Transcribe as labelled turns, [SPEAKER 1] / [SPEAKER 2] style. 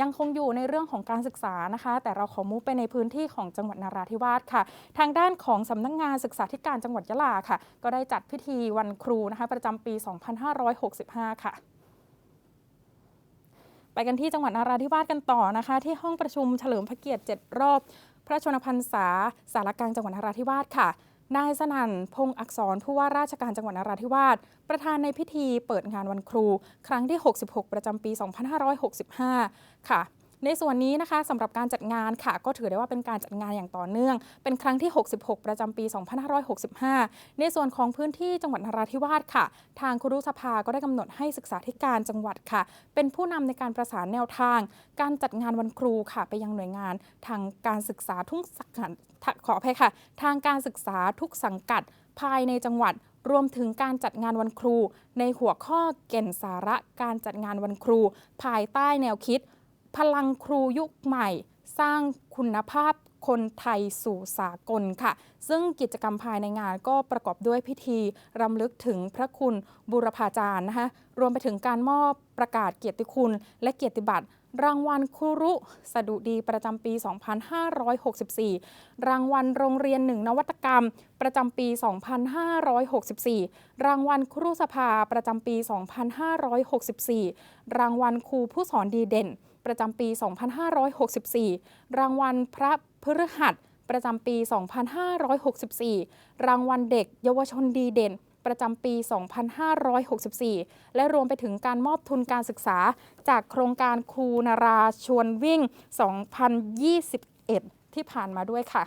[SPEAKER 1] ยังคงอยู่ในเรื่องของการศึกษานะคะ แต่เราขอมุกไปในพื้นที่ของจังหวัดนาราธิวาสค่ะ ทางด้านของสำนักงานศึกษาธิการจังหวัดยะลาค่ะ ก็ได้จัดพิธีวันครูนะคะ ประจำปี 2565 ค่ะไปกันที่จังหวัดนาราธิวาสกันต่อนะคะ ที่ห้องประชุมเฉลิมพระเกียรติ 7 รอบ พระชนมพรรษาสารกลางจังหวัดนาราธิวาสค่ะ นายสนั่นพงษ์อักษรผู้ว่าราชการจังหวัดนราธิวาสประธานในพิธีเปิดงานวันครู ครั้งที่ 66 ประจำปี 2565 ค่ะ ในส่วนนี้นะคะสำหรับการจัดงานค่ะ ก็ถือได้ว่าเป็นการจัดงานอย่างต่อเนื่อง เป็นครั้งที่ 66 ประจำปี 2565 ในส่วนของพื้นที่จังหวัดนราธิวาสค่ะ ทางครุสภาก็ได้กำหนดให้ศึกษาธิการจังหวัดค่ะ เป็นผู้นำในการประสานแนวทาง การจัดงานวันครูค่ะ ไปยังหน่วยงานทางการศึกษาทุกสังกัดขออภัยค่ะ ทางการศึกษาทุกสังกัดภายในจังหวัดรวมถึงการจัดงานวันครู ในหัวข้อเก่นสาระการจัดงานวันครู ภายใต้แนวคิด พลังครูยุคใหม่ สร้างคุณภาพคนไทยสู่สากลค่ะ ซึ่งกิจกรรมภายในงานก็ประกอบด้วยพิธีรำลึกถึงพระคุณบุรพาจารย์นะคะรวมไปถึงการมอบประกาศเกียรติคุณและเกียรติบัตร รางวัลครูรุสดุดีประจำปี 2564 รางวัลโรงเรียนหนึ่งนวัตกรรม ประจำปี 2564 รางวัลครูสภาประจำปี 2564 รางวัลครูผู้สอนดีเด่น ประจำปี 2564 รางวัลพระพฤหัสประจำปี 2564 รางวัลเด็กเยาวชนดีเด่น ประจำปี 2564 และรวมไปถึงการมอบทุนการศึกษา จากโครงการครูนาราชวนวิ่ง 2021 ที่ผ่านมาด้วยค่ะ